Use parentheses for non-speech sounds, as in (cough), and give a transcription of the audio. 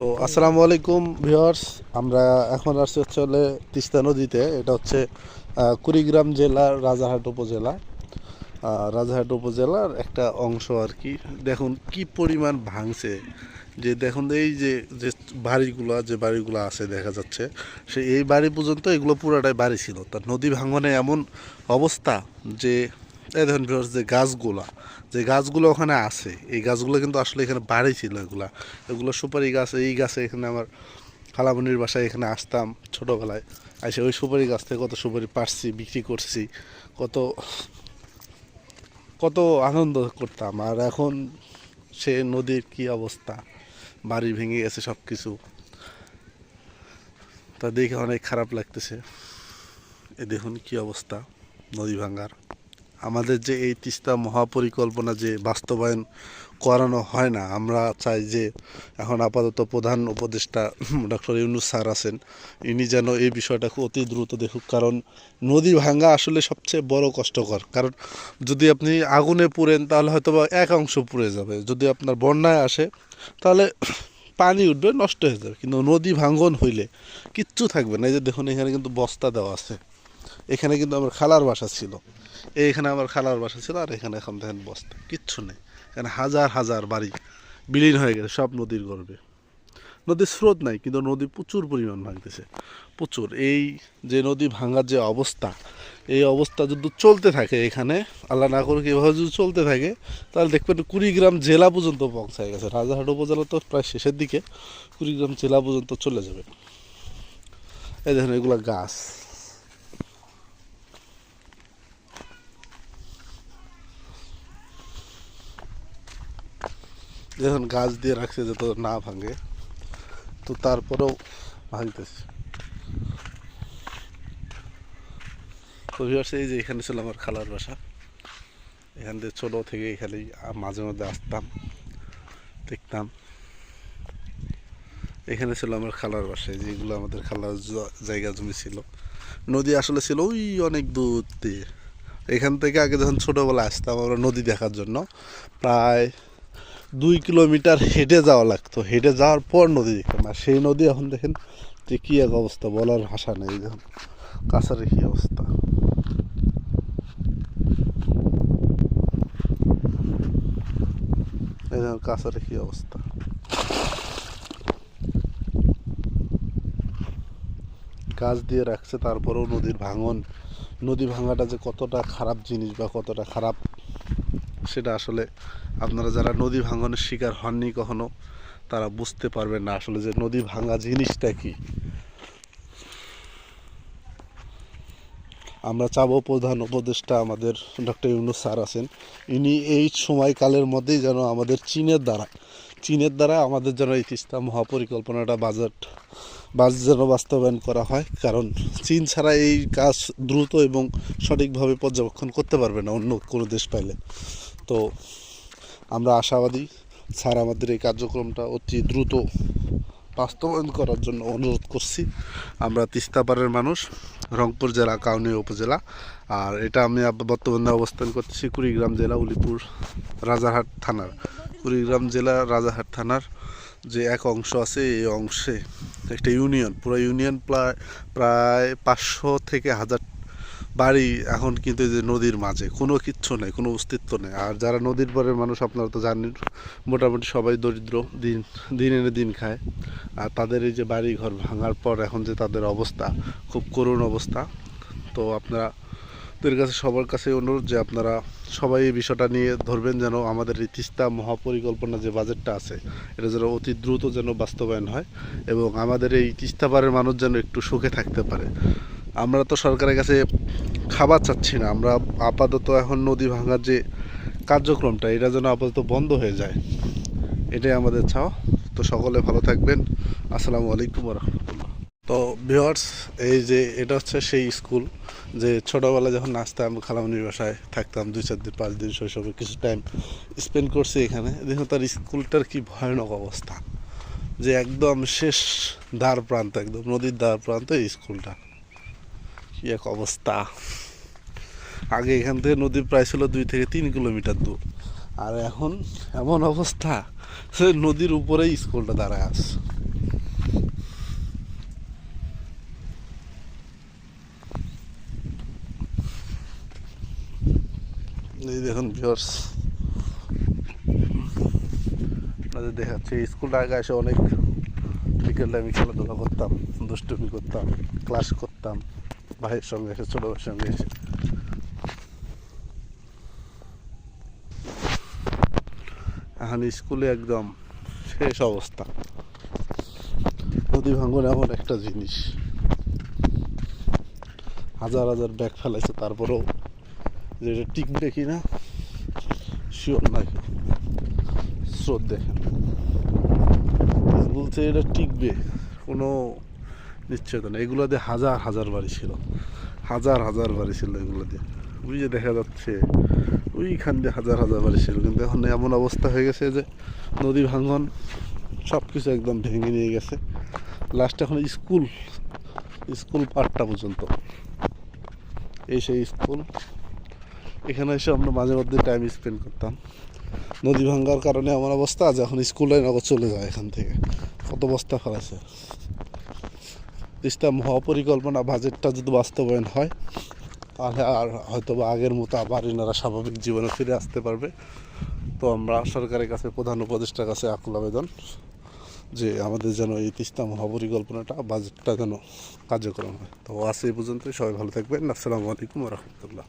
তো আসসালামু আলাইকুম ভিউয়ার্স, আমরা এখন আসছি হচ্ছে হলে তিস্তা নদীতে। এটা হচ্ছে কুড়িগ্রাম জেলার রাজাহাট উপজেলা। রাজাহাট উপজেলার একটা অংশ আর কি। দেখুন কি পরিমাণ ভাঙছে। যে দেখুন এই যে যে বাড়িগুলো যে বাড়িগুলো আছে দেখা যাচ্ছে, সে এই বাড়ি পর্যন্ত এগুলো পুরাটাই বাড়ি ছিল। তার নদী ভাঙনে এমন অবস্থা যে এই দেখুন যে গাছগুলা, যে গাছগুলো ওখানে আছে, এই গাছগুলো কিন্তু আসলে এখানে বাড়ি ছিল এগুলা। এগুলো সুপারি গাছ, এই গাছে এখানে আমার খালামনির বাসায় এখানে আসতাম ছোটোবেলায়। এসে ওই সুপারি গাছ থেকে কত সুপারি পারছি, বিক্রি করছি, কত কত আনন্দ করতাম। আর এখন সে নদীর কি অবস্থা? বাড়ি ভেঙে গেছে সব কিছু তা দেখে অনেক খারাপ লাগতেছে। এ দেখুন কি অবস্থা, নদী ভাঙ্গার। আমাদের যে এই তিস্তা মহাপরিকল্পনা যে বাস্তবায়ন করানো হয় না, আমরা চাই যে এখন আপাতত প্রধান উপদেষ্টা (clears throat) ডক্টর ইউনুস স্যার আছেন, ইনি যেন এই বিষয়টা খুব অতি দ্রুত দেখুক। কারণ নদী ভাঙ্গা আসলে সবচেয়ে বড় কষ্টকর। কারণ যদি আপনি আগুনে পুড়েন, তাহলে হয়তো বা এক অংশ পুড়ে যাবে। যদি আপনার বন্যায় আসে, তাহলে (clears throat) পানি উঠবে, নষ্ট হয়ে যাবে। কিন্তু নদী ভাঙ্গন হইলে কিচ্ছু থাকবে না। এই যে দেখুন, এখানে কিন্তু বস্তা দেওয়া আছে। এখানে কিন্তু আমার খালার বাসা ছিল। এইখানে আমার খালার বাসা ছিল আর এখানে এখন দেখেন বস্তা, কিচ্ছু নেই। এখানে হাজার হাজার বাড়ি বিলীন হয়ে গেছে, সব নদীর গর্ভে। নদীর স্রোত নাই, কিন্তু নদী প্রচুর পরিমাণ ভাঙতেছে। প্রচুর। এই যে নদী ভাঙার যে অবস্থা, এই অবস্থা যদি চলতে থাকে এখানে, আল্লাহ না করুক, এভাবে যদি চলতে থাকে, তাহলে দেখবেন কুড়িগ্রাম জেলা পর্যন্ত পৌঁছায় গেছে। রাজাহাট উপজেলা তো প্রায় শেষের দিকে, কুড়িগ্রাম জেলা পর্যন্ত চলে যাবে। এই দেখেন এগুলা গাছ। যখন গাছ দিয়ে রাখছে যত না ভাঙে, তো তারপরেও ভাঙতেছে। তো এই যে এখানে ছিল আমার খালার বাসা। এখান থেকে ছোটো থেকে এখানেই মাঝে মধ্যে আসতাম, দেখতাম। এখানে ছিল আমার খালার বাসায় যেগুলো আমাদের খালার জায়গা জমি ছিল। নদী আসলে ছিল ওই অনেক দূর দিয়ে। এখান থেকে আগে যখন ছোটোবেলা আসতাম আমরা নদী দেখার জন্য, প্রায় দুই কিলোমিটার হেঁটে যাওয়া লাগতো। হেঁটে যাওয়ার পর নদী দেখতাম আর সেই নদী এখন দেখেন যে কী এক অবস্থা, বলার ভাষা নেই। দেখুন, কাছারে কী অবস্থা। এই কাছারে কী অবস্থা। গাছ দিয়ে রাখছে, তারপরেও নদীর ভাঙন। নদী ভাঙাটা যে কতটা খারাপ জিনিস বা কতটা খারাপ সেটা আসলে আপনারা যারা নদী ভাঙনের শিকার হননি কখনো, তারা বুঝতে পারবেন না আসলে যে নদী ভাঙা জিনিসটা কি। আমরা চাবো প্রধান উপদেষ্টা আমাদের ডক্টর ইউনুস স্যার আছেন। ইনি এই সময়কালের মধ্যেই যেন আমাদের চীনের দ্বারা চীনের দ্বারা আমাদের যেন এই তিস্তা মহাপরিকল্পনাটা বাজেট, বাজ যেন বাস্তবায়ন করা হয়। কারণ চীন ছাড়া এই কাজ দ্রুত এবং সঠিকভাবে পর্যবেক্ষণ করতে পারবে না অন্য কোনো দেশ পাইলে। তো আমরা আশাবাদী স্যার আমাদের এই কার্যক্রমটা অতি দ্রুত বাস্তবায়ন করার জন্য অনুরোধ করছি। আমরা তিস্তাপাড়ের মানুষ, রংপুর জেলা, কাউনিয়া উপজেলা। আর এটা আমি বর্তমানে অবস্থান করছি কুড়িগ্রাম জেলা, উলিপুর, রাজারহাট থানার। কুড়িগ্রাম জেলা, রাজারহাট থানার যে এক অংশ আছে, এই অংশে একটা ইউনিয়ন, পুরো ইউনিয়ন প্রায় প্রায় পাঁচশো থেকে হাজার বাড়ি এখন কিন্তু এই যে নদীর মাঝে, কোনো কিচ্ছু নেই, কোনো অস্তিত্ব নেই। আর যারা নদীর পরের মানুষ, আপনারা তো জানেন, মোটামুটি সবাই দরিদ্র, দিন দিন এনে দিন খায়। আর তাদের এই যে বাড়ি ঘর ভাঙার পর এখন যে তাদের অবস্থা, খুব করুণ অবস্থা। তো আপনারা দের কাছে, সবার কাছে অনুরোধ যে আপনারা সবাই এই বিষয়টা নিয়ে ধরবেন যেন আমাদের এই তিস্তা মহাপরিকল্পনা যে বাজেটটা আছে, এটা যেন অতি দ্রুত যেন বাস্তবায়ন হয় এবং আমাদের এই তিস্তা পাড়ের মানুষ যেন একটু সুখে থাকতে পারে। আমরা তো সরকারের কাছে খাবার চাচ্ছি না। আমরা আপাতত এখন নদী ভাঙার যে কার্যক্রমটা, এটা যেন আপাতত বন্ধ হয়ে যায়। এটাই আমাদের চাও তো সকলে ভালো থাকবেন। আসসালামু আলাইকুম রহমতুল্লাহ তো ভিওয়ার্স এই যে এটা হচ্ছে সেই স্কুল যে ছোটোবেলায় যখন নাচতাম, খালামনির বাসায় থাকতাম, দুই চার দিন, পাঁচ দিন শৈশবে কিছু টাইম স্পেন্ড করছি এখানে। দেখুন তার স্কুলটার কি ভয়ানক অবস্থা। যে একদম শেষ দ্বার প্রান্ত, একদম নদীর দ্বার প্রান্ত এই স্কুলটা। কি এক অবস্থা? আগে এখান থেকে নদী প্রায় ছিল দুই থেকে তিন কিলোমিটার দূর। আর এখন এমন অবস্থা সে নদীর উপরেই স্কুলটা দাঁড়ায় আস এই দেখুন ভিওর্স আপনাদের দেখাচ্ছে স্কুলটা আগে এসে অনেক বিকেলে আমি খেলাধুলা করতাম, দুষ্টুমি করতাম ক্লাস করতাম। ভাইয়ের সঙ্গে এসে ছোটো ভাইয়ের সঙ্গে এসে এখন স্কুলে একদম শেষ অবস্থা। নদী ভাঙ্গন এমন একটা জিনিস। হাজার হাজার ব্যাগ ফেলাইছে, তারপরেও যে এটা টিকবে কি না শিওর নাই। স্রোত দেখেন। বলছে এটা টিকবে, কোনো নিশ্চয়তা না। এগুলো দিয়ে হাজার হাজার বাড়ি ছিল। হাজার হাজার বাড়ি ছিল এগুলো দিয়ে। ওই যে দেখা যাচ্ছে, ওইখান দিয়ে হাজার হাজার বাড়ি ছিল। কিন্তু এখন এমন অবস্থা হয়ে গেছে যে নদী ভাঙ্গন সব কিছু একদম ভেঙে নিয়ে গেছে। লাস্ট এখন স্কুল স্কুল পার্টটা পর্যন্ত। এই সেই স্কুল। এখানে এসে আমরা মাঝে মধ্যে টাইম স্পেন্ড করতাম। নদী ভাঙ্গার কারণে এমন অবস্থা যে এখন স্কুলে নগদ চলে যায় এখান থেকে। কত বস্তা ফেলাছে। তিস্তা মহাপরিকল্পনা বাজেটটা যদি বাস্তবায়ন হয়, তাহলে আর হয়তো বা আগের মতো আবার এনারা স্বাভাবিক জীবনে ফিরে আসতে পারবে। তো আমরা সরকারের কাছে, প্রধান উপদেষ্টার কাছে আকুল আবেদন যে আমাদের যেন এই তিস্তা মহাপরিকল্পনাটা বাজেটটা যেন কার্যক্রম হয়। তো আজ এই পর্যন্তই। সবাই ভালো থাকবেন। আসসালামু আলাইকুম রহমতুল্লাহ।